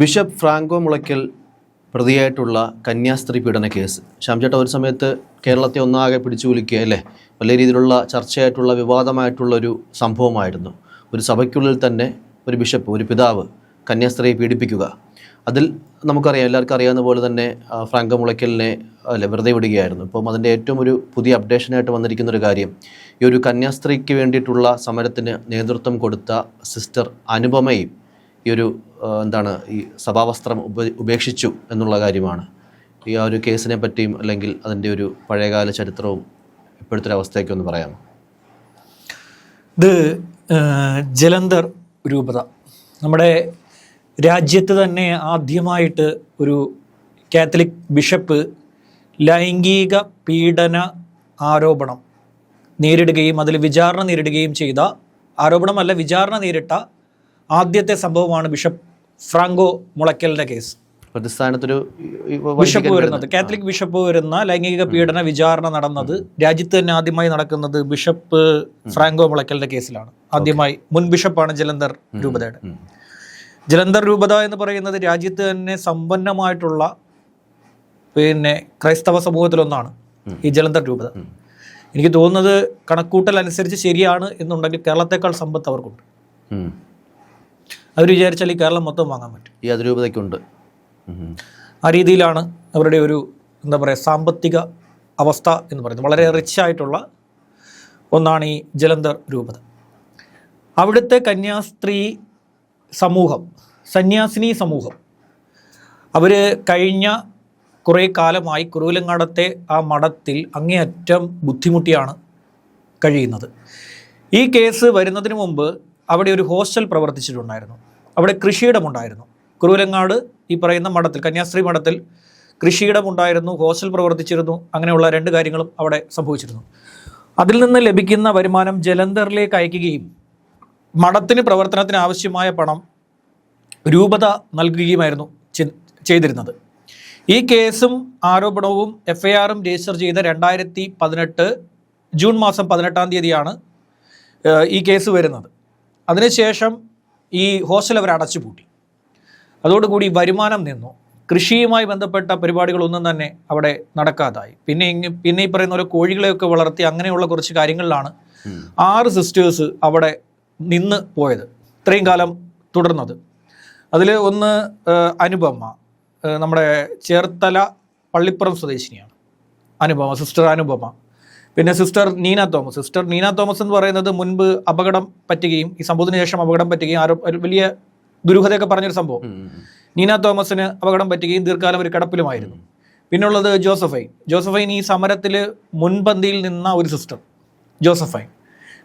Bishop Franco Mulakkal പ്രതിയായിട്ടുള്ള കന്യാസ്ത്രീ പീഡന case. ശ്യാംചേട്ട ഒരു സമയത്ത് കേരളത്തെ ഒന്നാകെ പിടിച്ചു വിളിക്കുക അല്ലേ? വലിയ രീതിയിലുള്ള ചർച്ചയായിട്ടുള്ള വിവാദമായിട്ടുള്ള ഒരു സംഭവമായിരുന്നു. ഒരു സഭയ്ക്കുള്ളിൽ തന്നെ ഒരു ബിഷപ്പ് ഒരു പിതാവ് കന്യാസ്ത്രീയെ പീഡിപ്പിക്കുക. അതിൽ നമുക്കറിയാം എല്ലാവർക്കും അറിയാവുന്ന പോലെ തന്നെ ഫ്രാങ്കോ മുളയ്ക്കലിനെ അല്ലെ വെറുതെ വിടുകയായിരുന്നു. ഇപ്പം അതിന്റെ ഏറ്റവും ഒരു പുതിയ അപ്ഡേഷനായിട്ട് വന്നിരിക്കുന്ന ഒരു കാര്യം ഈ ഒരു കന്യാസ്ത്രീക്ക് വേണ്ടിയിട്ടുള്ള സമരത്തിന് നേതൃത്വം കൊടുത്ത സിസ്റ്റർ അനുപമയും ഈ ഒരു എന്താണ് ഈ സഭാവസ്ത്രം ഉപ ഉപേക്ഷിച്ചു എന്നുള്ള കാര്യമാണ്. ഈ ആ ഒരു കേസിനെ പറ്റിയും അല്ലെങ്കിൽ അതിന്റെ ഒരു പഴയകാല ചരിത്രവും ഇപ്പോഴത്തെ അവസ്ഥയൊക്കെ ഒന്ന് പറയാമോ? ഇത് ജലന്ധർ രൂപത. നമ്മുടെ രാജ്യത്ത് തന്നെ ആദ്യമായിട്ട് ഒരു കാത്തലിക് ബിഷപ്പ് ലൈംഗിക പീഡന ആരോപണം നേരിടുകയും അതിൽ വിചാരണ നേരിടുകയും ചെയ്ത ആരോപണമല്ല വിചാരണ നേരിട്ട ആദ്യത്തെ സംഭവമാണ് ബിഷപ്പ് ഫ്രാങ്കോ മുളയ്ക്കലിന്റെ കേസ്. പ്രതിസ്ഥാനത്തൊരു ബിഷപ്പ് വരുന്നത്. കാത്തലിക് ബിഷപ്പ് വരുന്ന ലൈംഗിക പീഡന വിചാരണ നടന്നത് രാജ്യത്ത് തന്നെ ആദ്യമായി നടക്കുന്നത് ബിഷപ്പ് ഫ്രാങ്കോ മുളയ്ക്കലിന്റെ കേസിലാണ്. ആദ്യമായി മുൻ ബിഷപ്പാണ് ജലന്ധർ രൂപതയുടെ. ജലന്ധർ രൂപത എന്ന് പറയുന്നത് രാജ്യത്ത് തന്നെ സമ്പന്നമായിട്ടുള്ള പിന്നെ ക്രൈസ്തവ സമൂഹത്തിലൊന്നാണ് ഈ ജലന്ധർ രൂപത. എനിക്ക് തോന്നുന്നത് കണക്കൂട്ടൽ അനുസരിച്ച് ശരിയാണ് എന്നുണ്ടെങ്കിൽ കേരളത്തെക്കാൾ സമ്പത്ത് അവർക്കുണ്ട്. അവർ വിചാരിച്ചാൽ ഈ കേരളം മൊത്തം വാങ്ങാൻ പറ്റും. ഈ അതിരൂപതയ്ക്കുണ്ട്. ആ രീതിയിലാണ് അവരുടെ ഒരു എന്താ പറയുക സാമ്പത്തിക അവസ്ഥ എന്ന് പറയുന്നത്. വളരെ റിച്ച് ആയിട്ടുള്ള ഒന്നാണ് ഈ ജലന്ധർ രൂപത. അവിടുത്തെ കന്യാസ്ത്രീ സമൂഹം സന്യാസിനി സമൂഹം അവർ കഴിഞ്ഞ കുറേ കാലമായി കുറുവിലങ്ങാടത്തെ ആ മഠത്തിൽ അങ്ങേയറ്റം ബുദ്ധിമുട്ടിയാണ് കഴിയുന്നത്. ഈ കേസ് വരുന്നതിന് മുമ്പ് അവിടെ ഒരു ഹോസ്റ്റൽ പ്രവർത്തിച്ചിട്ടുണ്ടായിരുന്നു. അവിടെ കൃഷിയിടമുണ്ടായിരുന്നു. കുറുവിലങ്ങാട് ഈ പറയുന്ന മഠത്തിൽ കന്യാസ്ത്രീ മഠത്തിൽ കൃഷിയിടമുണ്ടായിരുന്നു ഹോസ്റ്റൽ പ്രവർത്തിച്ചിരുന്നു അങ്ങനെയുള്ള രണ്ട് കാര്യങ്ങളും അവിടെ സംഭവിച്ചിരുന്നു. അതിൽ നിന്ന് ലഭിക്കുന്ന വരുമാനം ജലന്ധറിലേക്ക് അയക്കുകയും മഠത്തിന് പ്രവർത്തനത്തിന് ആവശ്യമായ പണം രൂപത നൽകുകയുമായിരുന്നു ചെയ്തിരുന്നത്. ഈ കേസും ആരോപണവും എഫ് ഐ ആറും രജിസ്റ്റർ ചെയ്ത രണ്ടായിരത്തി പതിനെട്ട് ജൂൺ മാസം പതിനെട്ടാം തീയതിയാണ് ഈ കേസ് വരുന്നത്. അതിനുശേഷം ഈ ഹോസ്റ്റൽ അവർ അടച്ചുപൂട്ടി അതോടുകൂടി വരുമാനം നിന്നു. കൃഷിയുമായി ബന്ധപ്പെട്ട പരിപാടികളൊന്നും തന്നെ അവിടെ നടക്കാതായി. പിന്നെ പിന്നെ ഈ പറയുന്ന പോലെ കോഴികളെയൊക്കെ വളർത്തി അങ്ങനെയുള്ള കുറച്ച് കാര്യങ്ങളിലാണ് ആറ് സിസ്റ്റേഴ്സ് അവിടെ നിന്ന് പോയത്. ഇത്രയും കാലം തുടർന്നത്. അതിൽ ഒന്ന് അനുപമ. നമ്മുടെ ചേർത്തല പള്ളിപ്പുറം സ്വദേശിനിയാണ്. അനുപമ സിസ്റ്റർ അനുപമ. പിന്നെ സിസ്റ്റർ നീന തോമസ്. സിസ്റ്റർ നീന തോമസ് എന്ന് പറയുന്നത് മുൻപ് അപകടം പറ്റുകയും ഈ സംഭവത്തിന് ശേഷം അപകടം പറ്റുകയും ആരോ വലിയ ദുരൂഹതയൊക്കെ പറഞ്ഞൊരു സംഭവം. നീന തോമസിന് അപകടം പറ്റുകയും ദീർഘകാലം ഒരു കിടപ്പിലുമായിരുന്നു. പിന്നുള്ളത് ജോസഫൈൻ. ജോസഫൈൻ ഈ സമരത്തിൽ മുൻപന്തിയിൽ നിന്ന ഒരു സിസ്റ്റർ ജോസഫൈൻ.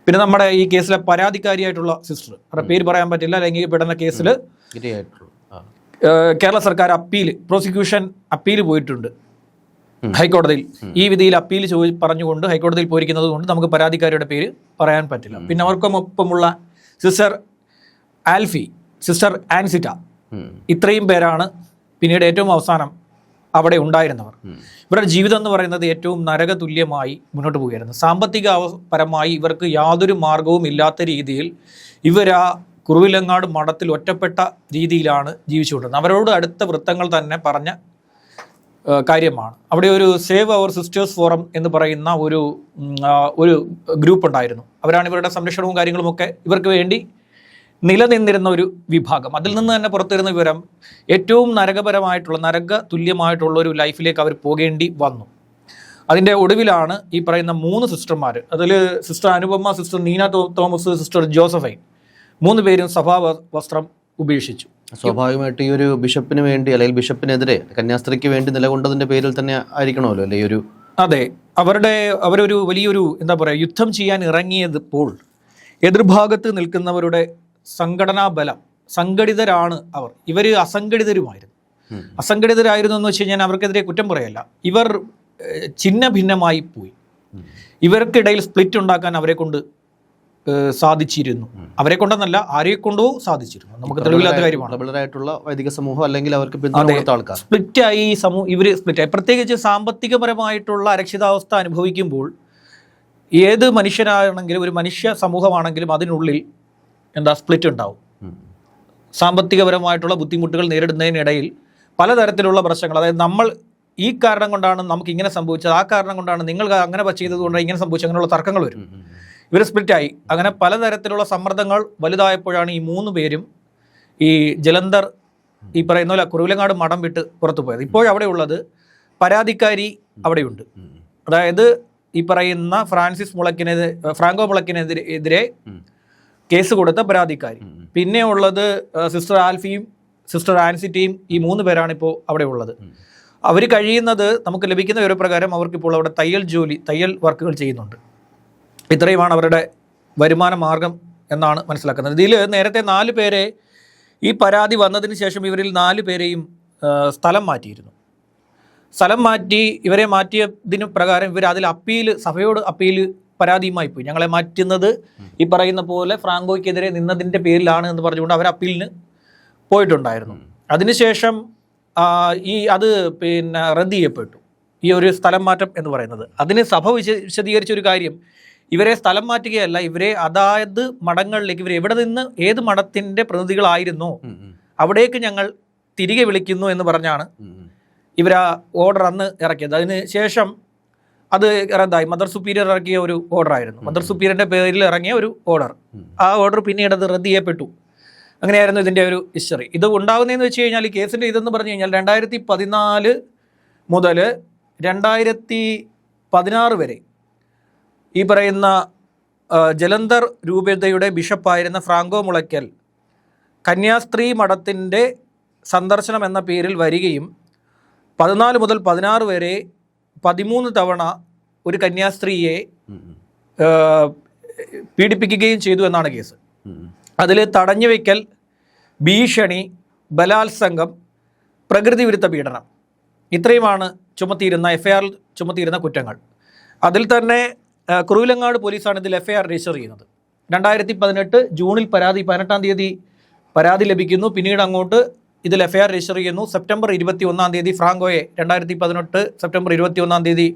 പിന്നെ നമ്മുടെ ഈ കേസിലെ പരാതിക്കാരിയായിട്ടുള്ള സിസ്റ്റർ. അവരുടെ പേര് പറയാൻ പറ്റില്ല ലൈംഗിക പീഡന കേസിൽ കേരള സർക്കാർ അപ്പീൽ പ്രോസിക്യൂഷൻ അപ്പീൽ പോയിട്ടുണ്ട്. ഹൈക്കോടതിയിൽ ഈ വിധിയിൽ അപ്പീൽ ചോദി പറഞ്ഞുകൊണ്ട് ഹൈക്കോടതിയിൽ പോയിരിക്കുന്നത് കൊണ്ട് നമുക്ക് പരാതിക്കാരിയുടെ പേര് പറയാൻ പറ്റില്ല. പിന്നെ അവർക്കൊപ്പമുള്ള സിസ്റ്റർ ആൽഫി സിസ്റ്റർ ആൻസിറ്റ ഇത്രയും പേരാണ് പിന്നീട് ഏറ്റവും അവസാനം അവിടെ ഉണ്ടായിരുന്നവർ. ഇവരുടെ ജീവിതം എന്ന് പറയുന്നത് ഏറ്റവും നരകതുല്യമായി മുന്നോട്ട് പോവുകയായിരുന്നു. സാമ്പത്തിക പരമായി ഇവർക്ക് യാതൊരു മാർഗവും ഇല്ലാത്ത രീതിയിൽ ഇവർ ആ കുറുവിലങ്ങാട് മഠത്തിൽ ഒറ്റപ്പെട്ട രീതിയിലാണ് ജീവിച്ചുകൊണ്ടിരുന്നത്. അവരോട് അടുത്ത വൃത്തങ്ങൾ തന്നെ പറഞ്ഞ കാര്യമാണ്. അവിടെ ഒരു സേവ് അവർ സിസ്റ്റേഴ്സ് ഫോറം എന്ന് പറയുന്ന ഒരു ഒരു ഗ്രൂപ്പ് ഉണ്ടായിരുന്നു. അവരാണ് ഇവരുടെ സംരക്ഷണവും കാര്യങ്ങളുമൊക്കെ ഇവർക്ക് വേണ്ടി നിലനിന്നിരുന്ന ഒരു വിഭാഗം. അതിൽ നിന്ന് തന്നെ പുറത്തുവരുന്ന വിവരം ഏറ്റവും നരകപരമായിട്ടുള്ള നരക തുല്യമായിട്ടുള്ള ഒരു ലൈഫിലേക്ക് അവർ പോകേണ്ടി വന്നു. അതിന്റെ ഒടുവിലാണ് ഈ പറയുന്ന മൂന്ന് സിസ്റ്റർമാർ അതിൽ sister Anupama sister Neena Thomas sister Josephine മൂന്ന് പേരും സഭാ വസ്ത്രം ഉപേക്ഷിച്ചു. സ്വാഭാവികമായിട്ട് ഈ ഒരു ബിഷപ്പിന് വേണ്ടി അല്ലെങ്കിൽ ബിഷപ്പിനെതിരെ കന്യാസ്ത്രീക്ക് വേണ്ടി നിലകൊണ്ടതിന്റെ പേരിൽ തന്നെ ആയിരിക്കണമല്ലോ അല്ലെ ഒരു അതെ. അവരുടെ അവരൊരു വലിയൊരു എന്താ പറയുക യുദ്ധം ചെയ്യാൻ ഇറങ്ങിയപ്പോൾ എതിർഭാഗത്ത് നിൽക്കുന്നവരുടെ സംഘടനാ ബലം സംഘടിതരാണ് അവർ. ഇവർ അസംഘടിതരുമായിരുന്നു. അസംഘടിതരായിരുന്നു എന്ന് വെച്ച് കഴിഞ്ഞാൽ അവർക്കെതിരെ കുറ്റം പറയല്ല. ഇവർ ചിഹ്ന ഛിന്ന ഭിന്നമായി പോയി ഇവർക്കിടയിൽ സ്പ്ലിറ്റ് ഉണ്ടാക്കാൻ അവരെ കൊണ്ട് സാധിച്ചിരുന്നു. അവരെ കൊണ്ടെന്നല്ല ആരെ കൊണ്ടോ സാധിച്ചിരുന്നു. നമുക്ക് തെളിവില്ലാത്ത കാര്യമാണ്. പ്രബലരായിട്ടുള്ള വൈദിക സമൂഹം അല്ലെങ്കിൽ അവർക്ക് സ്പ്ലിറ്റ് ആയി ആൾക്കാർ. സ്പ്ലിറ്റായി സമൂഹം ഇവർ സ്പ്ലിറ്റായി പ്രത്യേകിച്ച് സാമ്പത്തികപരമായിട്ടുള്ള അരക്ഷിതാവസ്ഥ അനുഭവിക്കുമ്പോൾ ഏത് മനുഷ്യനാണെങ്കിലും ഒരു മനുഷ്യ സമൂഹമാണെങ്കിലും അതിനുള്ളിൽ എന്താ സ്പ്ലിറ്റ് ഉണ്ടാവും. സാമ്പത്തികപരമായിട്ടുള്ള ബുദ്ധിമുട്ടുകൾ നേരിടുന്നതിനിടയിൽ പലതരത്തിലുള്ള പ്രശ്നങ്ങൾ. അതായത് നമ്മൾ ഈ കാരണം കൊണ്ടാണ് നമുക്ക് ഇങ്ങനെ സംഭവിച്ചത് ആ കാരണം കൊണ്ടാണ് നിങ്ങൾ അങ്ങനെ ചെയ്തത് കൊണ്ടാണ് ഇങ്ങനെ സംഭവിച്ചത് അങ്ങനെയുള്ള തർക്കങ്ങൾ വരും. ഇവർ സ്പ്ലിറ്റായി. അങ്ങനെ പലതരത്തിലുള്ള സമ്മർദ്ദങ്ങൾ വലുതായപ്പോഴാണ് ഈ മൂന്ന് പേരും ഈ ജലന്ധർ ഈ പറയുന്ന പോലെ കുറുവിലങ്ങാട് മഠം വിട്ട് പുറത്തു പോയത്. ഇപ്പോഴവിടെ ഉള്ളത് പരാതിക്കാരി അവിടെയുണ്ട്. അതായത് ഈ പറയുന്ന ഫ്രാൻസിസ് മുളക്കിനെതിരെ ഫ്രാങ്കോ മുളക്കിനെതിരെ എതിരെ കേസ് കൊടുത്ത പരാതിക്കാരി. പിന്നെ ഉള്ളത് സിസ്റ്റർ ആൽഫിയും സിസ്റ്റർ ആൻസിറ്റിയും ഈ മൂന്ന് പേരാണ് ഇപ്പോൾ അവിടെ ഉള്ളത്. അവർ കഴിയുന്നത് നമുക്ക് ലഭിക്കുന്ന വിവരപ്രകാരം അവർക്കിപ്പോൾ അവിടെ തയ്യൽ ജോലി തയ്യൽ വർക്കുകൾ ചെയ്യുന്നുണ്ട്. ഇത്രയുമാണ് അവരുടെ വരുമാന മാർഗം എന്നാണ് മനസ്സിലാക്കുന്നത്. ഇതിൽ നേരത്തെ നാല് പേരെ ഈ പരാതി വന്നതിന് ശേഷം ഇവരിൽ നാല് പേരെയും സ്ഥലം മാറ്റിയിരുന്നു. സ്ഥലം മാറ്റി ഇവരെ മാറ്റിയതിന് പ്രകാരം ഇവർ അതിൽ അപ്പീൽ സഭയോട് അപ്പീൽ പരാതിയുമായി പോയി. ഞങ്ങളെ മാറ്റുന്നത് ഈ പറയുന്ന പോലെ ഫ്രാങ്കോയ്ക്കെതിരെ നിന്നതിന്റെ പേരിലാണ് എന്ന് പറഞ്ഞുകൊണ്ട് അവർ അപ്പീലിന് പോയിട്ടുണ്ടായിരുന്നു. അതിനുശേഷം ഈ അത് പിന്നെ റദ്ദ് ചെയ്യപ്പെട്ടു. ഈ ഒരു സ്ഥലം മാറ്റം എന്ന് പറയുന്നത്. അതിന് സഭ വിശ വിശദീകരിച്ച ഒരു കാര്യം ഇവരെ സ്ഥലം മാറ്റുകയല്ല ഇവരെ അതായത് മഠങ്ങളിലേക്ക് ഇവർ എവിടെ നിന്ന് ഏത് മഠത്തിന്റെ പ്രതിനിധികളായിരുന്നു അവിടേക്ക് ഞങ്ങൾ തിരികെ വിളിക്കുന്നു എന്ന് പറഞ്ഞാണ് ഇവർ ആ ഓർഡർ അന്ന് ഇറക്കിയത്. അതിന് ശേഷം അത് എന്തായി മദർ സുപ്പീരിയർ ഇറക്കിയ ഒരു ഓർഡർ ആയിരുന്നു. മദർ സുപ്പീരിയറിന്റെ പേരിൽ ഇറങ്ങിയ ഒരു ഓർഡർ ആ ഓർഡർ പിന്നീട് അത് റദ്ദ് ചെയ്യപ്പെട്ടു. അങ്ങനെയായിരുന്നു ഇതിന്റെ ഒരു ഹിസ്റ്ററി ഇത് ഉണ്ടാകുന്നതെന്ന് വെച്ച് കഴിഞ്ഞാൽ ഈ കേസിന്റെ ഇതെന്ന് പറഞ്ഞു കഴിഞ്ഞാൽ രണ്ടായിരത്തി പതിനാല് മുതൽ രണ്ടായിരത്തി പതിനാറ് വരെ ഈ പറയുന്ന ജലന്ധർ രൂപതയുടെ ബിഷപ്പായിരുന്ന ഫ്രാങ്കോ മുളയ്ക്കൽ കന്യാസ്ത്രീ മഠത്തിന്റെ സന്ദർശനം എന്ന പേരിൽ വരികയും പതിനാല് മുതൽ പതിനാറ് വരെ പതിമൂന്ന് തവണ ഒരു കന്യാസ്ത്രീയെ പീഡിപ്പിക്കുകയും ചെയ്തു എന്നാണ് കേസ്. അതിൽ തടഞ്ഞു വയ്ക്കൽ ഭീഷണി ബലാത്സംഗം പ്രകൃതി വിരുദ്ധ പീഡനം. ഇത്രയുമാണ് ചുമത്തിയിരുന്ന എഫ് ഐ ആറിൽ ചുമത്തിയിരുന്ന കുറ്റങ്ങൾ. അതിൽ തന്നെ കുറുവിലങ്ങാട് പോലീസാണ് ഇതിൽ എഫ് ഐ ആർ രജിസ്റ്റർ ചെയ്യുന്നത്. രണ്ടായിരത്തി പതിനെട്ട് ജൂണിൽ പരാതി പതിനെട്ടാം തീയതി പരാതി ലഭിക്കുന്നു. പിന്നീട് അങ്ങോട്ട് ഇതിൽ എഫ് ഐ ആർ രജിസ്റ്റർ ചെയ്യുന്നു. സെപ്റ്റംബർ ഇരുപത്തി ഒന്നാം തീയതി ഫ്രാങ്കോയെ രണ്ടായിരത്തി പതിനെട്ട് സെപ്റ്റംബർ ഇരുപത്തി ഒന്നാം തീയതി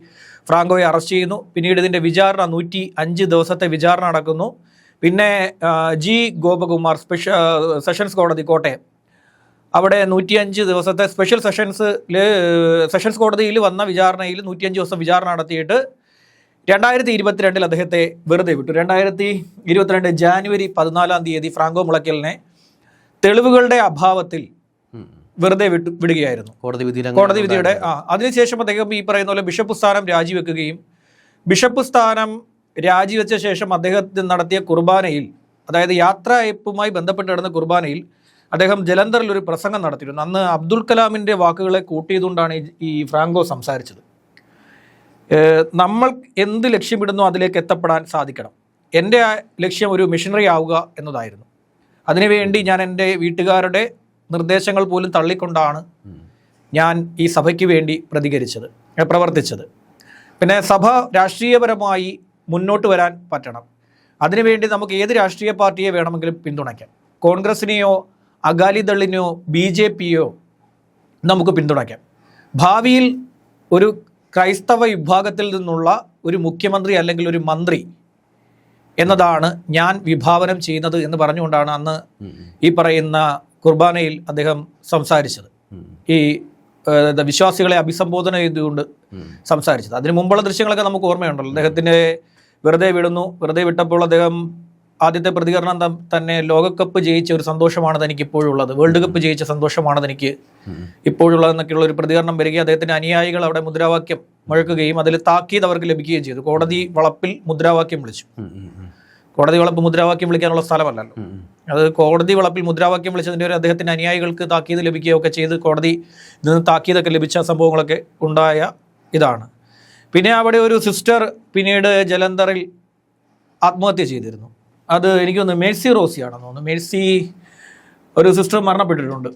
ഫ്രാങ്കോയെ അറസ്റ്റ് ചെയ്യുന്നു. പിന്നീട് ഇതിന്റെ വിചാരണ നൂറ്റി അഞ്ച് ദിവസത്തെ വിചാരണ നടക്കുന്നു. പിന്നെ ജി ഗോപകുമാർ സ്പെഷ്യ സെഷൻസ് കോടതി കോട്ടയം. അവിടെ നൂറ്റിയഞ്ച് ദിവസത്തെ സ്പെഷ്യൽ സെഷൻസിൽ സെഷൻസ് കോടതിയിൽ വന്ന വിചാരണയിൽ നൂറ്റിയഞ്ച് ദിവസം വിചാരണ നടത്തിയിട്ട് രണ്ടായിരത്തി ഇരുപത്തിരണ്ടിൽ അദ്ദേഹത്തെ വെറുതെ വിട്ടു. രണ്ടായിരത്തി ഇരുപത്തിരണ്ട് ജാനുവരി പതിനാലാം തീയതി ഫ്രാങ്കോ മുളയ്ക്കലിനെ തെളിവുകളുടെ അഭാവത്തിൽ വെറുതെ വിട്ടു വിടുകയായിരുന്നു. കോടതി വിധി കോടതി വിധിയുടെ ആ അതിനുശേഷം അദ്ദേഹം ഈ പറയുന്ന പോലെ ബിഷപ്പ് സ്ഥാനം രാജിവെക്കുകയും ബിഷപ്പ് സ്ഥാനം രാജിവെച്ച ശേഷം അദ്ദേഹത്തിന് നടത്തിയ കുർബാനയിൽ അതായത് യാത്രയപ്പുമായി ബന്ധപ്പെട്ട് നടന്ന കുർബാനയിൽ അദ്ദേഹം ജലന്ധറിൽ ഒരു പ്രസംഗം നടത്തിയിരുന്നു. അന്ന് അബ്ദുൽ കലാമിന്റെ വാക്കുകളെ കൂട്ടിയതുകൊണ്ടാണ് ഈ- ഈ ഫ്രാങ്കോ സംസാരിച്ചത്. നമ്മൾ എന്ത് ലക്ഷ്യമിടുന്നു അതിലേക്ക് എത്തപ്പെടാൻ സാധിക്കണം. എന്റെ ലക്ഷ്യം ഒരു മിഷനറി ആവുക എന്നതായിരുന്നു. അതിനുവേണ്ടി ഞാൻ എന്റെ വീട്ടുകാരുടെ നിർദ്ദേശങ്ങൾ പോലും തള്ളിക്കൊണ്ടാണ് ഞാൻ ഈ സഭയ്ക്ക് വേണ്ടി പ്രതികരിച്ചത് പ്രവർത്തിച്ചത്. പിന്നെ സഭ രാഷ്ട്രീയപരമായി മുന്നോട്ട് വരാൻ പറ്റണം. അതിനുവേണ്ടി നമുക്ക് ഏത് രാഷ്ട്രീയ പാർട്ടിയെ വേണമെങ്കിലും പിന്തുണയ്ക്കാം. കോൺഗ്രസിനെയോ അകാലിദളിനെയോ ബി ജെ പിയോ നമുക്ക് പിന്തുണയ്ക്കാം. ഭാവിയിൽ ഒരു ക്രൈസ്തവ വിഭാഗത്തിൽ നിന്നുള്ള ഒരു മുഖ്യമന്ത്രി അല്ലെങ്കിൽ ഒരു മന്ത്രി എന്നതാണ് ഞാൻ വിഭാവനം ചെയ്യുന്നത് എന്ന് പറഞ്ഞുകൊണ്ടാണ് അന്ന് ഈ പറയുന്ന കുർബാനയിൽ അദ്ദേഹം സംസാരിച്ചത്. ഈ വിശ്വാസികളെ അഭിസംബോധന ചെയ്തുകൊണ്ട് സംസാരിച്ചത്. അതിന് മുമ്പുള്ള ദൃശ്യങ്ങളൊക്കെ നമുക്ക് ഓർമ്മയുണ്ടല്ലോ. അദ്ദേഹത്തിന്റെ വെറുതെ വിടുന്നു വെറുതെ വിട്ടപ്പോൾ അദ്ദേഹം ആദ്യത്തെ പ്രതികരണം തന്നെ ലോകകപ്പ് ജയിച്ച ഒരു സന്തോഷമാണ് തനിക്ക് ഇപ്പോഴുള്ളത് വേൾഡ് കപ്പ് ജയിച്ച സന്തോഷമാണ് തനിക്ക് ഇപ്പോഴുള്ളതെന്നൊക്കെയുള്ള ഒരു പ്രതികരണം വരികയും അദ്ദേഹത്തിന്റെ അനുയായികൾ അവിടെ മുദ്രാവാക്യം മുഴക്കുകയും അതിൽ താക്കീത് അവർക്ക് ലഭിക്കുകയും ചെയ്തു. കോടതി വളപ്പിൽ മുദ്രാവാക്യം വിളിച്ചു. കോടതി വളപ്പ് മുദ്രാവാക്യം വിളിക്കാനുള്ള സ്ഥലമല്ലല്ലോ. അത് കോടതി വളപ്പിൽ മുദ്രാവാക്യം വിളിച്ചതിന്റെ ഒരു അദ്ദേഹത്തിന്റെ അനുയായികൾക്ക് താക്കീത് ലഭിക്കുകയൊക്കെ ചെയ്ത് കോടതി നിന്ന് താക്കീതൊക്കെ ലഭിച്ച സംഭവങ്ങളൊക്കെ ഉണ്ടായ ഇതാണ്. പിന്നെ അവിടെ ഒരു സിസ്റ്റർ പിന്നീട് ജലന്ധറിൽ ആത്മഹത്യ ചെയ്തിരുന്നു. അത് എനിക്ക് തോന്നുന്നു മേഴ്സി റോസിയാണെന്ന് തോന്നുന്നു. മേഴ്സി ഒരു സിസ്റ്റർ മരണപ്പെട്ടിട്ടുണ്ട്.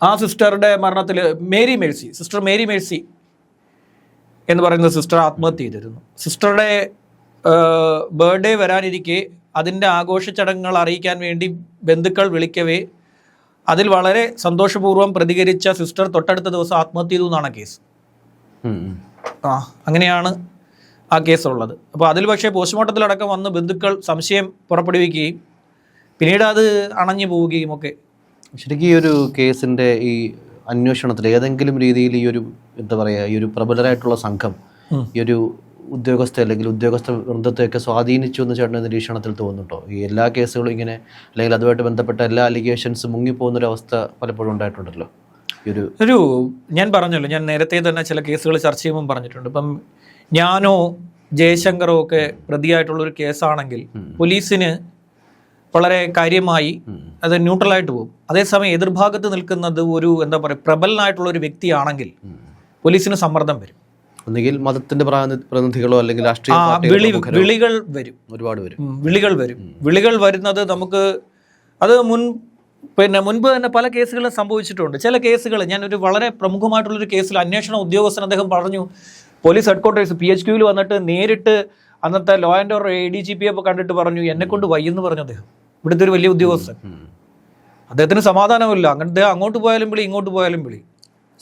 ആ സിസ്റ്ററുടെ മരണത്തിൽ മേരി മേഴ്സി സിസ്റ്റർ മേരി മേഴ്സി എന്ന് പറയുന്ന സിസ്റ്റർ ആത്മഹത്യ ചെയ്തിരുന്നു. സിസ്റ്ററുടെ ബർത്ത്ഡേ വരാനിരിക്കെ അതിന്റെ ആഘോഷ ചടങ്ങുകൾ അറിയിക്കാൻ വേണ്ടി ബന്ധുക്കൾ വിളിക്കവേ അതിൽ വളരെ സന്തോഷപൂർവം പ്രതികരിച്ച സിസ്റ്റർ തൊട്ടടുത്ത ദിവസം ആത്മഹത്യ ചെയ്തു എന്നാണ് കേസ്. ആ അങ്ങനെയാണ് ആ കേസുള്ളത് അപ്പോൾ അതിൽ പക്ഷേ പോസ്റ്റ്മോർട്ടത്തിലടക്കം വന്ന് ബന്ധുക്കൾ സംശയം പുറപ്പെടുവിക്കുകയും പിന്നീട് അത് അണഞ്ഞു പോവുകയും ഒക്കെ. ശരിക്കും ഈ ഒരു കേസിന്റെ ഈ അന്വേഷണത്തിൽ ഏതെങ്കിലും രീതിയിൽ ഈ ഒരു എന്താ പറയുക ഈ ഒരു പ്രബലരായിട്ടുള്ള സംഘം ഈ ഒരു ഉദ്യോഗസ്ഥ അല്ലെങ്കിൽ ഉദ്യോഗസ്ഥ വൃന്ദത്തെയൊക്കെ സ്വാധീനിച്ചു എന്ന് ചേട്ടന്റെ നിരീക്ഷണത്തിൽ തോന്നുന്നുണ്ടോ? ഈ എല്ലാ കേസുകളും ഇങ്ങനെ അല്ലെങ്കിൽ അതുമായിട്ട് ബന്ധപ്പെട്ട എല്ലാ അലിഗേഷൻസ് മുങ്ങിപ്പോകുന്നൊരവസ്ഥ പലപ്പോഴും ഉണ്ടായിട്ടുണ്ടല്ലോ? ഒരു ഞാൻ പറഞ്ഞല്ലോ ഞാൻ നേരത്തെ തന്നെ ചില കേസുകൾ ചർച്ച ചെയ്യുമ്പോൾ പറഞ്ഞിട്ടുണ്ട്. ഇപ്പം ഞാനോ ജയശങ്കറോ ഒക്കെ പ്രതിയായിട്ടുള്ള ഒരു കേസാണെങ്കിൽ പോലീസിന് വളരെ കാര്യമായി. അത് ന്യൂട്രലായിട്ട് പോകും. അതേസമയം എതിർഭാഗത്ത് നിൽക്കുന്നത് ഒരു എന്താ പറയുക പ്രബലനായിട്ടുള്ള ഒരു വ്യക്തിയാണെങ്കിൽ. പോലീസിന് സമ്മർദ്ദം വരും. ഒന്നുകിൽ മതത്തിന്റെ പ്രതിനിധികളോ അല്ലെങ്കിൽ രാഷ്ട്രീയ വിളികൾ വരും. ഒരുപാട് വരും. വിളികൾ വരും. വിളികൾ വരുന്നത് നമുക്ക് അത് മുൻ പിന്നെ മുൻപ് തന്നെ പല കേസുകളും സംഭവിച്ചിട്ടുണ്ട്. ചില കേസുകൾ ഞാൻ ഒരു വളരെ പ്രമുഖമായിട്ടുള്ളൊരു കേസിൽ അന്വേഷണ ഉദ്യോഗസ്ഥൻ അദ്ദേഹം പറഞ്ഞു പോലീസ് ഹെഡ്ക്വാർട്ടേഴ്സ് പി എച്ച് ക്യൂവിൽ വന്നിട്ട് നേരിട്ട് അന്നത്തെ law and order A D G P ഒക്കെ കണ്ടിട്ട് പറഞ്ഞു എന്നെ കൊണ്ട് വയ്യെന്ന് പറഞ്ഞു അദ്ദേഹം. ഇവിടുത്തെ ഒരു വലിയ ഉദ്യോഗസ്ഥൻ. അദ്ദേഹത്തിന് സമാധാനമില്ല. അങ്ങനത്തെ അങ്ങോട്ട് പോയാലും വിളി ഇങ്ങോട്ട് പോയാലും വിളി.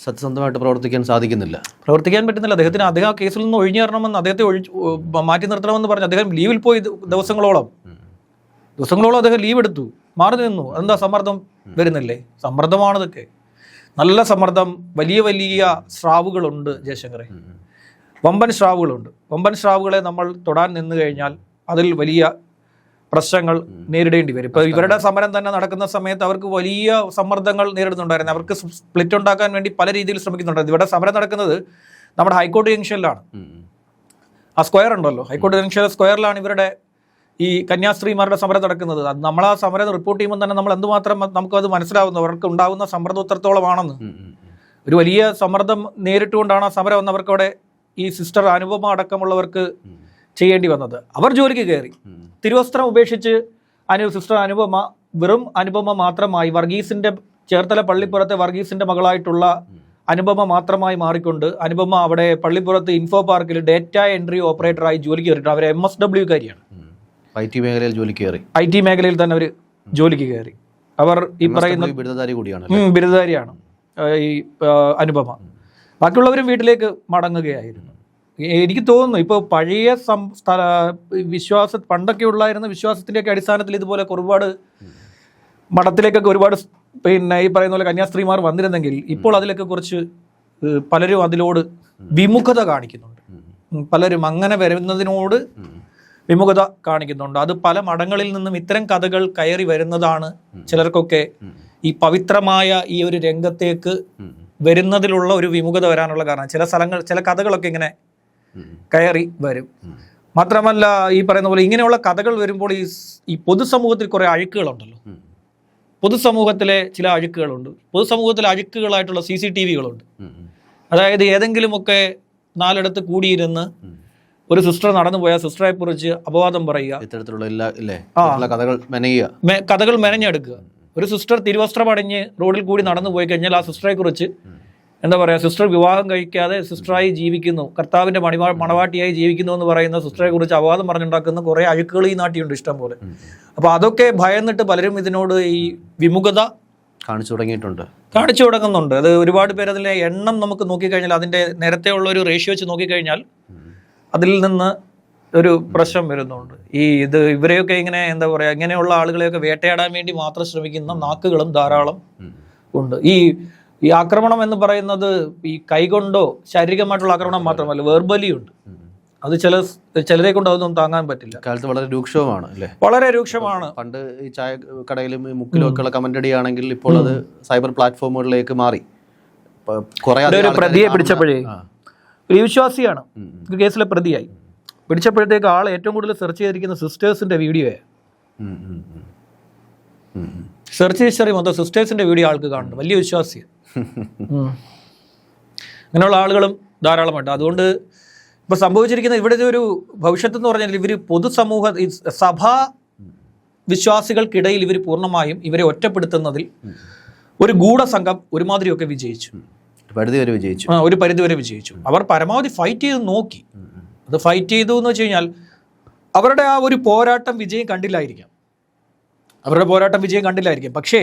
സത്യസന്ധമായിട്ട് പ്രവർത്തിക്കാൻ സാധിക്കുന്നില്ല. പ്രവർത്തിക്കാൻ പറ്റുന്നില്ല. അദ്ദേഹത്തിന് അദ്ദേഹം ആ കേസിൽ നിന്ന് ഒഴിഞ്ഞു തരണമെന്ന് അദ്ദേഹത്തെ ഒഴിച്ച് മാറ്റി നിർത്തണമെന്ന് പറഞ്ഞു. അദ്ദേഹം ലീവിൽ പോയി ദിവസങ്ങളോളം. ദിവസങ്ങളോളം അദ്ദേഹം ലീവ് എടുത്തു. മാറി നിന്നു. എന്താ സമ്മർദ്ദം വരുന്നില്ലേ? സമ്മർദ്ദമാണിതൊക്കെ. നല്ല സമ്മർദ്ദം വലിയ വലിയ സ്രാവുകളുണ്ട് ജയശങ്കറെ. വമ്പൻ സ്രാവുകളുണ്ട്. വമ്പൻ സ്രാവുകളെ നമ്മൾ തൊടാൻ നിന്ന് കഴിഞ്ഞാൽ അതിൽ വലിയ പ്രശ്നങ്ങൾ നേരിടേണ്ടി വരും. ഇപ്പോൾ ഇവരുടെ സമരം തന്നെ നടക്കുന്ന സമയത്ത് അവർക്ക് വലിയ സമ്മർദ്ദങ്ങൾ നേരിടുന്നുണ്ടായിരുന്നു. അവർക്ക് സ്പ്ലിറ്റ് ഉണ്ടാക്കാൻ വേണ്ടി പല രീതിയിൽ ശ്രമിക്കുന്നുണ്ടായിരുന്നു. ഇവരുടെ സമരം നടക്കുന്നത് നമ്മുടെ ഹൈക്കോടതി ജംഗ്ഷനിലാണ്. ആ സ്ക്വയർ ഉണ്ടല്ലോ. ഹൈക്കോടതി ജംഗ്ഷൻ സ്ക്വയറിലാണ് ഇവരുടെ ഈ കന്യാസ്ത്രീമാരുടെ സമരം നടക്കുന്നത്. അത് നമ്മൾ ആ സമരം റിപ്പോർട്ട് ചെയ്യുമ്പോൾ തന്നെ നമ്മൾ എന്തുമാത്രം നമുക്കത് മനസ്സിലാവുന്നു. അവർക്ക് ഉണ്ടാകുന്ന സമ്മർദ്ദം എത്രത്തോളമാണെന്ന്. ഒരു വലിയ സമ്മർദ്ദം നേരിട്ടുകൊണ്ടാണ് ആ സമരം അവർക്കവിടെ ഈ സിസ്റ്റർ അനുപമ അടക്കമുള്ളവർക്ക് ചെയ്യേണ്ടി വന്നത്. അവർ ജോലിക്ക് കയറി. തിരുവസ്ത്രം ഉപേക്ഷിച്ച് അനു സിസ്റ്റർ അനുപമ വെറും അനുപമ മാത്രമായി വർഗീസിന്റെ ചേർത്തല പള്ളിപ്പുറത്തെ വർഗീസിന്റെ മകളായിട്ടുള്ള അനുപമ മാത്രമായി മാറിക്കൊണ്ട് അനുപമ അവിടെ പള്ളിപ്പുറത്ത് ഇൻഫോ പാർക്കിൽ ഡേറ്റ എൻട്രി ഓപ്പറേറ്ററായി ജോലിക്ക് കയറിയിട്ടുണ്ട്. അവർ എം എസ് ഡബ്ല്യു കാരിയാണ്. ഐ ടി മേഖലയിൽ ജോലിക്ക് കയറി. ഐ ടി മേഖലയിൽ തന്നെ അവർ ജോലിക്ക് കയറി. അവർ ഈ പറയുന്ന ബിരുദധാരി കൂടിയാണ് ബിരുദധാരിയാണ്. ഈ അനുപമ. ബാക്കിയുള്ളവരും വീട്ടിലേക്ക് മടങ്ങുകയായിരുന്നു. എനിക്ക് തോന്നുന്നു ഇപ്പോൾ പഴയ സം സ്ഥല വിശ്വാസ പണ്ടൊക്കെ ഉള്ളായിരുന്ന വിശ്വാസത്തിന്റെയൊക്കെ അടിസ്ഥാനത്തിൽ ഇതുപോലെ ഒരുപാട് മഠത്തിലേക്കൊക്കെ ഒരുപാട് പിന്നെ ഈ പറയുന്ന പോലെ കന്യാസ്ത്രീമാർ വന്നിരുന്നെങ്കിൽ ഇപ്പോൾ അതിലൊക്കെ കുറച്ച് പലരും അതിലോട് വിമുഖത കാണിക്കുന്നുണ്ട്. പലരും അങ്ങനെ വരുന്നതിനോട് വിമുഖത കാണിക്കുന്നുണ്ട്. അത് പല മഠങ്ങളിൽ നിന്നും ഇത്തരം കഥകൾ കയറി വരുന്നതാണ് ചിലർക്കൊക്കെ ഈ പവിത്രമായ ഈ ഒരു രംഗത്തേക്ക്. വരുന്നതിലുള്ള ഒരു വിമുഖത വരാനുള്ള കാരണം. ചില സ്ഥലങ്ങൾ ചില കഥകളൊക്കെ ഇങ്ങനെ കയറി വരും. മാത്രമല്ല ഈ പറയുന്ന പോലെ ഇങ്ങനെയുള്ള കഥകൾ വരുമ്പോൾ ഈ ഈ പൊതുസമൂഹത്തിൽ കുറേ അഴുക്കുകളുണ്ടല്ലോ. പൊതുസമൂഹത്തിലെ ചില അഴുക്കുകളുണ്ട്. പൊതുസമൂഹത്തിലെ അഴുക്കുകളായിട്ടുള്ള സി സി ടി വികളുണ്ട്. അതായത് ഏതെങ്കിലുമൊക്കെ നാലിടത്ത് കൂടിയിരുന്ന് ഒരു സിസ്റ്റർ നടന്നു പോയാൽ സിസ്റ്ററെ കുറിച്ച് അപവാദം പറയുക. ഇത്തരത്തിലുള്ള എല്ലാ. കഥകൾ മെനയുക. കഥകൾ മെനഞ്ഞെടുക്കുക. ഒരു സിസ്റ്റർ തിരുവസ്ത്രം അണിഞ്ഞ് റോഡിൽ കൂടി നടന്നു പോയി കഴിഞ്ഞാൽ ആ സിസ്റ്ററെ കുറിച്ച് എന്താ പറയുക സിസ്റ്റർ വിവാഹം കഴിക്കാതെ സിസ്റ്ററായി ജീവിക്കുന്നു കർത്താവിന്റെ മണിവാ മണവാട്ടിയായി ജീവിക്കുന്നു എന്ന് പറയുന്ന സിസ്റ്ററെ കുറിച്ച് അപവാദം പറഞ്ഞുണ്ടാക്കുന്ന കുറേ അഴുക്കുകൾ ഈ നാട്ടിലുണ്ട് ഇഷ്ടം പോലെ. അപ്പോൾ അതൊക്കെ ഭയന്നിട്ട് പലരും ഇതിനോട് ഈ വിമുഖത കാണിച്ചു തുടങ്ങിയിട്ടുണ്ട് കാണിച്ചു തുടങ്ങുന്നുണ്ട് അത് ഒരുപാട് പേര് അതിലെ എണ്ണം നമുക്ക് നോക്കിക്കഴിഞ്ഞാൽ അതിന്റെ നേരത്തെ ഉള്ള ഒരു റേഷ്യോ വെച്ച് നോക്കിക്കഴിഞ്ഞാൽ. അതിൽ നിന്ന് ഒരു പ്രശ്നം വരുന്നുണ്ട്. ഈ ഇത് ഇവരെയൊക്കെ ഇങ്ങനെ എന്താ പറയുക ഇങ്ങനെയുള്ള ആളുകളെയൊക്കെ വേട്ടയാടാൻ വേണ്ടി മാത്രം ശ്രമിക്കുന്ന നാക്കുകളും ധാരാളം ഉണ്ട്. ഈ ഈ ആക്രമണം എന്ന് പറയുന്നത് ഈ കൈകൊണ്ടോ ശാരീരികമായിട്ടുള്ള ആക്രമണം മാത്രമല്ല വെർബലി ഉണ്ട്. അത് ചില ചിലരെ കൊണ്ട് അതൊന്നും താങ്ങാൻ പറ്റില്ല. കാലത്ത് വളരെ രൂക്ഷവുമാണ് അല്ലേ? വളരെ രൂക്ഷമാണ്. പണ്ട് ഈ ചായ കടയിലും മുക്കിലും ഒക്കെ ഉള്ള കമന്റ് അടിയാണെങ്കിൽ ഇപ്പോൾ അത് സൈബർ പ്ലാറ്റ്ഫോമുകളിലേക്ക് മാറി. കുറേ പ്രതിയെ പിടിച്ചപ്പോഴേ. ഒരു വിശ്വാസിയാണ്. കേസിലെ പ്രതിയായി. പിടിച്ചപ്പോഴത്തേക്ക് ആൾ ഏറ്റവും കൂടുതൽ സെർച്ച് ചെയ്തിരിക്കുന്ന സിസ്റ്റേഴ്സിന്റെ വീഡിയോയെ. സെർച്ച് ഹിസ്റ്ററി മൊത്തം സിസ്റ്റേഴ്സിന്റെ വീഡിയോ ആൾക്ക് കാണുന്നുണ്ട്. വലിയ വിശ്വാസി. അങ്ങനെയുള്ള ആളുകളും ധാരാളമുണ്ട്. അതുകൊണ്ട് ഇപ്പൊ സംഭവിച്ചിരിക്കുന്ന ഇവിടുത്തെ ഒരു ഭവിഷ്യത്ത് എന്ന് പറഞ്ഞാൽ ഇവർ പൊതുസമൂഹ സഭാ വിശ്വാസികൾക്കിടയിൽ ഇവർ പൂർണമായും ഇവരെ ഒറ്റപ്പെടുത്തുന്നതിൽ ഒരു ഗൂഢസംഘം ഒരുമാതിരിയൊക്കെ വിജയിച്ചു. പരിധിവരെ പരിധി വരെ വിജയിച്ചു. ആ, ഒരു പരിധിവരെ വിജയിച്ചു. അവർ പരമാവധി ഫൈറ്റ് ചെയ്ത് നോക്കി. അത് ഫൈറ്റ് ചെയ്തു എന്ന് വെച്ച് കഴിഞ്ഞാൽ അവരുടെ ആ ഒരു പോരാട്ടം വിജയം കണ്ടില്ലായിരിക്കാം. അവരുടെ പോരാട്ടം വിജയം കണ്ടില്ലായിരിക്കാം. പക്ഷേ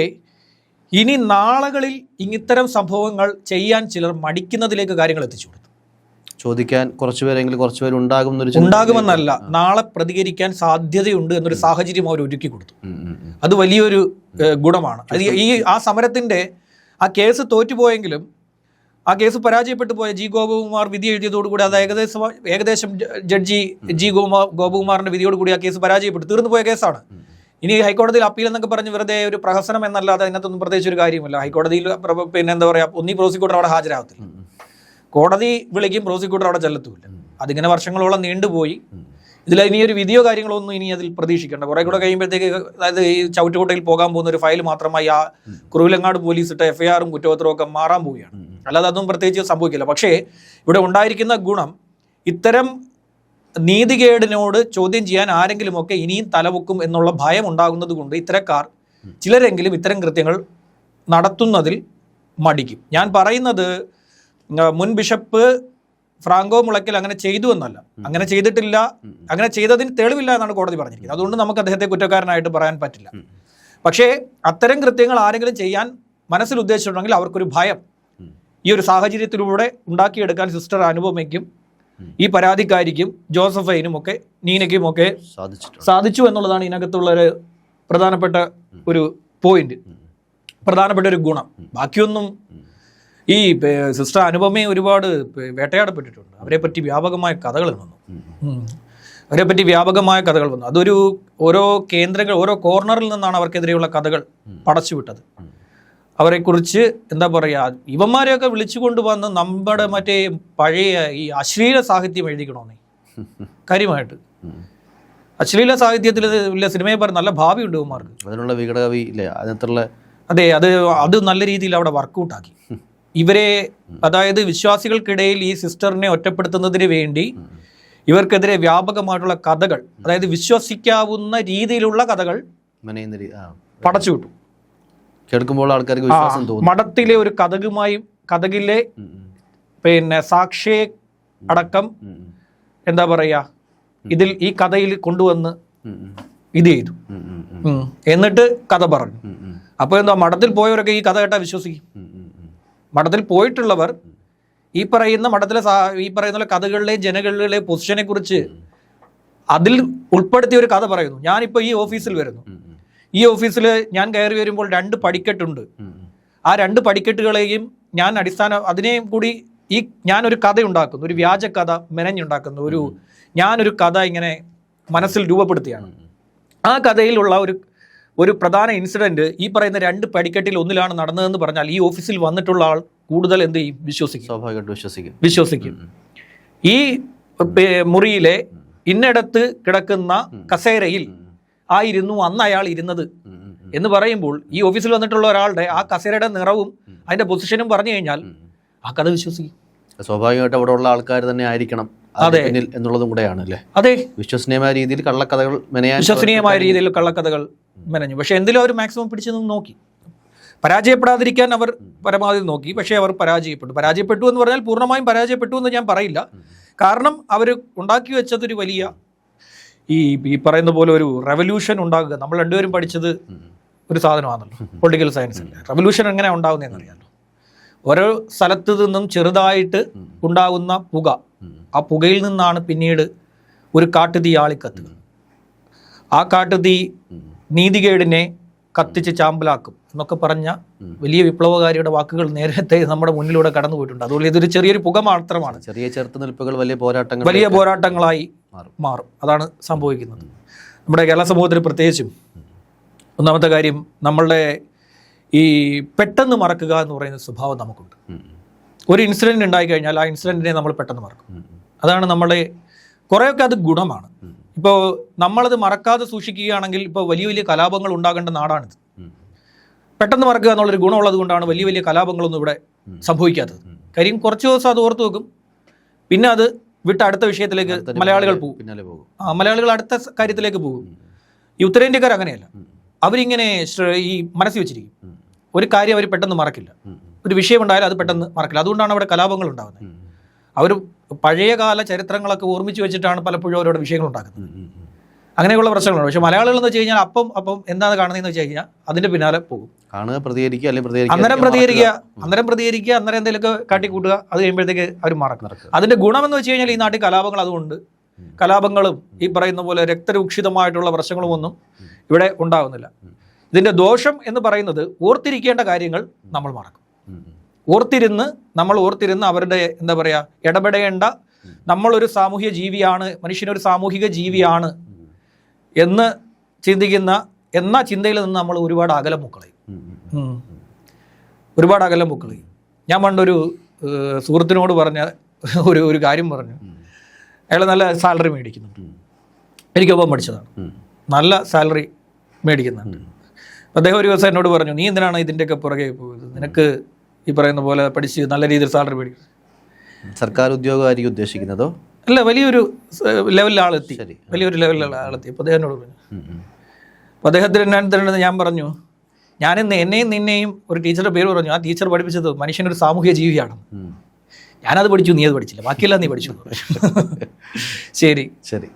ഇനി നാളുകളിൽ ഇത്തരം സംഭവങ്ങൾ ചെയ്യാൻ ചിലർ മടിക്കുന്നതിലേക്ക് കാര്യങ്ങൾ എത്തിച്ചു കൊടുത്തു. ചോദിക്കാൻ കുറച്ച് പേരെങ്കിലും കുറച്ച് പേര് ഉണ്ടാകും എന്നൊരു ഉണ്ടാകുമെന്നല്ല നാളെ പ്രതികരിക്കാൻ സാധ്യതയുണ്ട് എന്നൊരു സാഹചര്യം അവർ ഒരുക്കി കൊടുത്തു. അത് വലിയൊരു ഗുണമാണ്. അത് ഈ ആ സമരത്തിന്റെ ആ കേസ് തോറ്റുപോയെങ്കിലും ആ കേസ് പരാജയപ്പെട്ടു പോയ ജി ഗോപകുമാർ വിധി എഴുതിയതോടുകൂടി അത് ഏകദേശം ഏകദേശം ജഡ്ജി ജി ഗോകുമാർ ഗോപകുമാറിന്റെ വിധിയോടുകൂടി ആ കേസ് പരാജയപ്പെട്ടു. തീർന്നു പോയ കേസാണ്. ഇനി ഹൈക്കോടതിയിൽ അപ്പീൽ എന്നൊക്കെ പറഞ്ഞ് വെറുതെ ഒരു പ്രഹസനം എന്നല്ലാതെ അതിനകത്തൊന്നും പ്രത്യേകിച്ച് ഒരു കാര്യമില്ല ഹൈക്കോടതിയിൽ പിന്നെ എന്താ പറയുക ഒന്നീ പ്രോസിക്യൂട്ടർ അവിടെ ഹാജരാകത്തില്ല. കോടതി വിളിക്കും പ്രോസിക്യൂട്ടർ അവിടെ ചെല്ലത്തുമില്ല. അതിങ്ങനെ വർഷങ്ങളോളം നീണ്ടുപോയി. ഇതിൽ ഇനി ഒരു വിധിയോ കാര്യങ്ങളൊന്നും ഇനി അതിൽ പ്രതീക്ഷിക്കേണ്ട. കുറെ കൂടെ കഴിയുമ്പോഴത്തേക്ക് അതായത് ഈ ചവിറ്റുകൊട്ടയിൽ പോകാൻ പോകുന്ന ഒരു ഫയൽ മാത്രമായി ആ കുറുവിലങ്ങാട് പോലീസ് ഇട്ട എഫ്ഐആറും കുറ്റപത്രവും ഒക്കെ മാറാൻ പോവുകയാണ്. അല്ലാതെ അതൊന്നും പ്രത്യേകിച്ച് സംഭവിക്കില്ല. പക്ഷേ ഇവിടെ ഉണ്ടായിരിക്കുന്ന ഗുണം ഇത്തരം നീതികേടിനോട് ചോദ്യം ചെയ്യാൻ ആരെങ്കിലുമൊക്കെ ഇനിയും തലവെക്കും എന്നുള്ള ഭയം ഉണ്ടാകുന്നത് കൊണ്ട് ഇത്തരക്കാർ ചിലരെങ്കിലും ഇത്തരം കൃത്യങ്ങൾ നടത്തുന്നതിൽ മടിക്കും. ഞാൻ പറയുന്നത് മുൻ ബിഷപ്പ് ഫ്രാങ്കോ മുളയ്ക്കൽ അങ്ങനെ ചെയ്തു എന്നല്ല. അങ്ങനെ ചെയ്തിട്ടില്ല. അങ്ങനെ ചെയ്തതിന് തെളിവില്ല എന്നാണ് കോടതി പറഞ്ഞിരിക്കുന്നത്. അതുകൊണ്ട് നമുക്ക് അദ്ദേഹത്തെ കുറ്റക്കാരനായിട്ട് പറയാൻ പറ്റില്ല. പക്ഷേ അത്തരം കൃത്യങ്ങൾ ആരെങ്കിലും ചെയ്യാൻ മനസ്സിൽ ഉദ്ദേശിച്ചിട്ടുണ്ടെങ്കിൽ അവർക്കൊരു ഭയം ഈ ഒരു സാഹചര്യത്തിലൂടെ ഉണ്ടാക്കിയെടുക്കാൻ സിസ്റ്റർ അനുപമയ്ക്കും ഈ പരാതിക്കാരിക്കും ജോസഫൈനും ഒക്കെ നീനയ്ക്കും ഒക്കെ സാധിച്ചു എന്നുള്ളതാണ് ഇതിനകത്തുള്ള ഒരു പ്രധാനപ്പെട്ട ഒരു പോയിന്റ്. പ്രധാനപ്പെട്ട ഒരു ഗുണം. ബാക്കിയൊന്നും ഈ പേ- സിസ്റ്റർ അനുപമയെ ഒരുപാട് വേട്ടയാടപ്പെട്ടിട്ടുണ്ട്. അവരെപ്പറ്റി പറ്റി വ്യാപകമായ കഥകൾ വന്നു. അവരെപ്പറ്റി അവരെ പറ്റി വ്യാപകമായ കഥകൾ വന്നു. അതൊരു ഓരോ കേന്ദ്രങ്ങൾ ഓരോ കോർണറിൽ നിന്നാണ് അവർക്കെതിരെയുള്ള കഥകൾ പടച്ചുവിട്ടത്. അവരെക്കുറിച്ച് എന്താ പറയുക ഇവന്മാരെയൊക്കെ വിളിച്ചുകൊണ്ട് വന്ന് നമ്മുടെ മറ്റേ പഴയ ഈ അശ്ലീല സാഹിത്യം എഴുതിക്കണമെന്നേ കാര്യമായിട്ട്. അശ്ലീല സാഹിത്യത്തിൽ ഇല്ല സിനിമയെ പറഞ്ഞ നല്ല ഭാവിയുണ്ട് ഇവന്മാർക്ക്. അതിനുള്ള വികടകവി ഇല്ലേ? അതിനകത്തുള്ള അതെ അത് അത് നല്ല രീതിയിൽ അവിടെ വർക്കൗട്ട് ആക്കി. ഇവരെ അതായത് വിശ്വാസികൾക്കിടയിൽ ഈ സിസ്റ്ററിനെ ഒറ്റപ്പെടുത്തുന്നതിന് വേണ്ടി ഇവർക്കെതിരെ വ്യാപകമായിട്ടുള്ള കഥകൾ അതായത് വിശ്വസിക്കാവുന്ന രീതിയിലുള്ള കഥകൾ പടച്ചുവിട്ടു കേൾക്കുമ്പോൾ ആൾക്കാർക്ക് വിശ്വാസം തോന്നും. മഠത്തിലെ ഒരു കഥകുമായി കഥകിലെ പിന്നെ സാക്ഷിയെ അടക്കം എന്താ പറയാ ഇതിൽ ഈ കഥയിൽ കൊണ്ടുവന്ന് ഇത് ചെയ്തു. എന്നിട്ട് കഥ പറഞ്ഞു. അപ്പോൾ എന്താ മഠത്തിൽ പോയവരൊക്കെ ഈ കഥ കേട്ടാ വിശ്വസിക്കും. മഠത്തിൽ പോയിട്ടുള്ളവർ ഈ പറയുന്ന മഠത്തിലെ ഈ പറയുന്ന കഥകളിലെ കഥകളിലെയും ജനകളിലെയും പൊസിഷനെ കുറിച്ച് അതിൽ ഉൾപ്പെടുത്തിയ ഒരു കഥ പറയുന്നു. ഞാനിപ്പോൾ ഈ ഓഫീസിൽ വരുന്നു. ഈ ഓഫീസിൽ ഞാൻ കയറി വരുമ്പോൾ രണ്ട് പടിക്കെട്ടുണ്ട്. ആ രണ്ട് പടിക്കെട്ടുകളെയും ഞാൻ അടിസ്ഥാന അതിനെയും കൂടി ഈ ഞാനൊരു കഥ ഉണ്ടാക്കുന്നു ഒരു വ്യാജ കഥ മെനഞ്ഞുണ്ടാക്കുന്നു. ഒരു ഞാനൊരു കഥ ഇങ്ങനെ മനസ്സിൽ രൂപപ്പെടുത്തിയാണ്. ആ കഥയിലുള്ള ഒരു ഒരു പ്രധാന ഇൻസിഡന്റ് ഈ പറയുന്ന രണ്ട് പടിക്കെട്ടിൽ ഒന്നിലാണ് നടന്നതെന്ന് പറഞ്ഞാൽ ഈ ഓഫീസിൽ വന്നിട്ടുള്ള ആൾ കൂടുതൽ എന്ത് ചെയ്യും? വിശ്വസിക്കും. സ്വാഭാവികമായിട്ട് വിശ്വസിക്കും. വിശ്വസിക്കും. ഈ മുറിയിലെ ഇന്നിടത്ത് കിടക്കുന്ന കസേരയിൽ ആയിരുന്നു അന്ന് അയാൾ ഇരുന്നത്. എന്ന് പറയുമ്പോൾ ഈ ഓഫീസിൽ വന്നിട്ടുള്ള ഒരാളുടെ ആ കസേരയുടെ നിറവും അതിന്റെ പൊസിഷനും പറഞ്ഞു കഴിഞ്ഞാൽ ആ കഥ വിശ്വസിക്കും. സ്വാഭാവികമായിട്ട് അവിടെ ഉള്ള ആൾക്കാർ തന്നെ ആയിരിക്കണം. പിന്നിൽ എന്നുള്ളതും കൂടെയാണ് അല്ലേ അതെ. വിശ്വസനീയമായ രീതിയിൽ കള്ളക്കഥകൾ മെനയാൻ വിശ്വസനീയമായ രീതിയിൽ കള്ളക്കഥകൾ മെനഞ്ഞു. പക്ഷെ എന്തിലും അവർ മാക്സിമം പിടിച്ചു നിന്ന് നോക്കി. പരാജയപ്പെടാതിരിക്കാൻ അവർ പരമാവധി നോക്കി. പക്ഷേ അവർ പരാജയപ്പെട്ടു. പരാജയപ്പെട്ടു എന്ന് പറഞ്ഞാൽ പൂർണമായും പരാജയപ്പെട്ടു എന്ന് ഞാൻ പറയില്ല. കാരണം അവർ ഉണ്ടാക്കി വെച്ചതൊരു വലിയ ഈ ഈ പറയുന്ന പോലെ ഒരു റെവല്യൂഷൻ ഉണ്ടാകുക. നമ്മൾ രണ്ടുപേരും പഠിച്ചത് ഒരു സാധനമാണല്ലോ. പൊളിറ്റിക്കൽ സയൻസ് റെവല്യൂഷൻ എങ്ങനെ ഉണ്ടാകുന്നതെന്ന് അറിയാമല്ലോ ഓരോ സ്ഥലത്ത് നിന്നും ചെറുതായിട്ട് ഉണ്ടാകുന്ന പുക. ആ പുകയിൽ നിന്നാണ് പിന്നീട് ഒരു കാട്ടുതീ ആളിക്കത്തുക. ആ കാട്ടുതീ നീതികേടിനെ കത്തിച്ച് ചാമ്പലാക്കും എന്നൊക്കെ പറഞ്ഞ വലിയ വിപ്ലവകാരിയുടെ വാക്കുകൾ നേരത്തെ നമ്മുടെ മുന്നിലൂടെ കടന്നു പോയിട്ടുണ്ട്. അതുകൊണ്ട് ഇതൊരു ചെറിയൊരു പുക മാത്രമാണ്. ചെറിയ ചെറുത്തുനിൽപ്പുകൾ വലിയ പോരാട്ടങ്ങൾ വലിയ പോരാട്ടങ്ങളായി മാറും. മാറും. അതാണ് സംഭവിക്കുന്നത്. നമ്മുടെ കേരള സമൂഹത്തിൽ പ്രത്യേകിച്ചും ഒന്നാമത്തെ കാര്യം നമ്മളുടെ ഈ പെട്ടെന്ന് മറക്കുക എന്ന് പറയുന്ന സ്വഭാവം നമുക്കുണ്ട്. ഒരു ഇൻസിഡന്റ് ഉണ്ടായിക്കഴിഞ്ഞാൽ ആ ഇൻസിഡന്റിനെ നമ്മൾ പെട്ടെന്ന് മറക്കും. അതാണ് നമ്മളെ കുറേയൊക്കെ അത് ഗുണമാണ്. ഇപ്പോൾ നമ്മളത് മറക്കാതെ സൂക്ഷിക്കുകയാണെങ്കിൽ ഇപ്പോൾ വലിയ വലിയ കലാപങ്ങൾ ഉണ്ടാകേണ്ട നാടാണിത്. പെട്ടെന്ന് മറക്കുക എന്നുള്ളൊരു ഗുണമുള്ളത് കൊണ്ടാണ് വലിയ വലിയ കലാപങ്ങളൊന്നും ഇവിടെ സംഭവിക്കാത്തത്. കാര്യം കുറച്ച് ദിവസം അത് ഓർത്ത് വെക്കും. പിന്നെ അത് വിട്ട് അടുത്ത വിഷയത്തിലേക്ക് മലയാളികൾ പോകും. ആ മലയാളികൾ അടുത്ത കാര്യത്തിലേക്ക് പോകും. ഈ ഉത്തരേന്ത്യക്കാർ അങ്ങനെയല്ല. അവരിങ്ങനെ ഈ മനസ്സിൽ വെച്ചിരിക്കും. ഒരു കാര്യം അവർ പെട്ടെന്ന് മറക്കില്ല. ഒരു വിഷയം ഉണ്ടായാലും അത് പെട്ടെന്ന് മറക്കില്ല. അതുകൊണ്ടാണ് അവിടെ കലാപങ്ങൾ ഉണ്ടാകുന്നത്. അവർ പഴയകാല ചരിത്രങ്ങളൊക്കെ ഓർമ്മിച്ച് വെച്ചിട്ടാണ് പലപ്പോഴും അവരുടെ വിഷയങ്ങൾ ഉണ്ടാക്കുന്നത്. അങ്ങനെയുള്ള പ്രശ്നങ്ങളുണ്ട്. പക്ഷെ മലയാളികൾ എന്ന് വെച്ച് കഴിഞ്ഞാൽ അപ്പം അപ്പം എന്താണ് കാണുന്നതെന്ന് വെച്ച് കഴിഞ്ഞാൽ അതിന്റെ പിന്നാലെ പോകും. കാണുക പ്രതികരിക്കുക അല്ലെങ്കിൽ പ്രതികരിക്കുക അന്നേരം പ്രതികരിക്കുക അന്നേരം പ്രതികരിക്കുക അന്നേരം എന്തെങ്കിലുമൊക്കെ കാട്ടിക്കൂട്ടുക അത് കഴിയുമ്പോഴത്തേക്ക് അവർ മറക്കും. അതിന്റെ ഗുണം ഗുണമെന്ന് വെച്ച് കഴിഞ്ഞാൽ ഈ നാട്ടിൽ കലാപങ്ങൾ അതുകൊണ്ട് കലാപങ്ങളും ഈ പറയുന്ന പോലെ രക്തരൂക്ഷിതമായിട്ടുള്ള പ്രശ്നങ്ങളും ഒന്നും ഇവിടെ ഉണ്ടാകുന്നില്ല. ഇതിന്റെ ദോഷം എന്ന് പറയുന്നത് ഓർത്തിരിക്കേണ്ട കാര്യങ്ങൾ നമ്മൾ മറക്കും. ഓർത്തിരുന്ന് നമ്മൾ ഓർത്തിരുന്ന് അവരുടെ എന്താ പറയുക ഇടപെടേണ്ട നമ്മളൊരു സാമൂഹ്യ ജീവിയാണ് മനുഷ്യനൊരു സാമൂഹിക ജീവിയാണ് എന്ന് ചിന്തിക്കുന്ന എന്ന ചിന്തയിൽ നിന്ന് നമ്മൾ ഒരുപാട് അകലം മുക്കളയും. ഒരുപാട് അകലം മുക്കളയും. ഞാൻ പണ്ടൊരു സുഹൃത്തിനോട് പറഞ്ഞ ഒരു ഒരു കാര്യം പറഞ്ഞു. അയാൾ നല്ല സാലറി മേടിക്കുന്നുണ്ട്. എനിക്കൊപ്പം പഠിച്ചതാണ്. നല്ല സാലറി മേടിക്കുന്നുണ്ട്. അദ്ദേഹം ഒരു ദിവസം എന്നോട് പറഞ്ഞു നീ എന്തിനാണ് ഇതിന്റെയൊക്കെ പുറകെ പോയത്? നിനക്ക് ഈ പറയുന്ന പോലെ പഠിച്ച് നല്ല രീതിയിൽ സാലറി മേടിക്കും സർക്കാർ ഉദ്യോഗമായിരിക്കും ഉദ്ദേശിക്കുന്നതോ? അല്ല വലിയൊരു ലെവലിൽ ആളെത്തി വലിയൊരു ലെവലിലുള്ള ആളെത്തി അപ്പോൾ അദ്ദേഹം എന്നോട് പറഞ്ഞു. അപ്പോൾ അദ്ദേഹത്തിന് ഞാൻ തരുന്നത് ഞാൻ പറഞ്ഞു ഞാനിന്ന് എന്നെയും നിന്നെയും ഒരു ടീച്ചറുടെ പേര് പറഞ്ഞു ആ ടീച്ചർ പഠിപ്പിച്ചത് മനുഷ്യനൊരു സാമൂഹ്യ ജീവിയാണ്. ഞാനത് പഠിച്ചു നീ അത് പഠിച്ചില്ല. ബാക്കിയെല്ലാം നീ പഠിച്ചു ശരി. ശരി.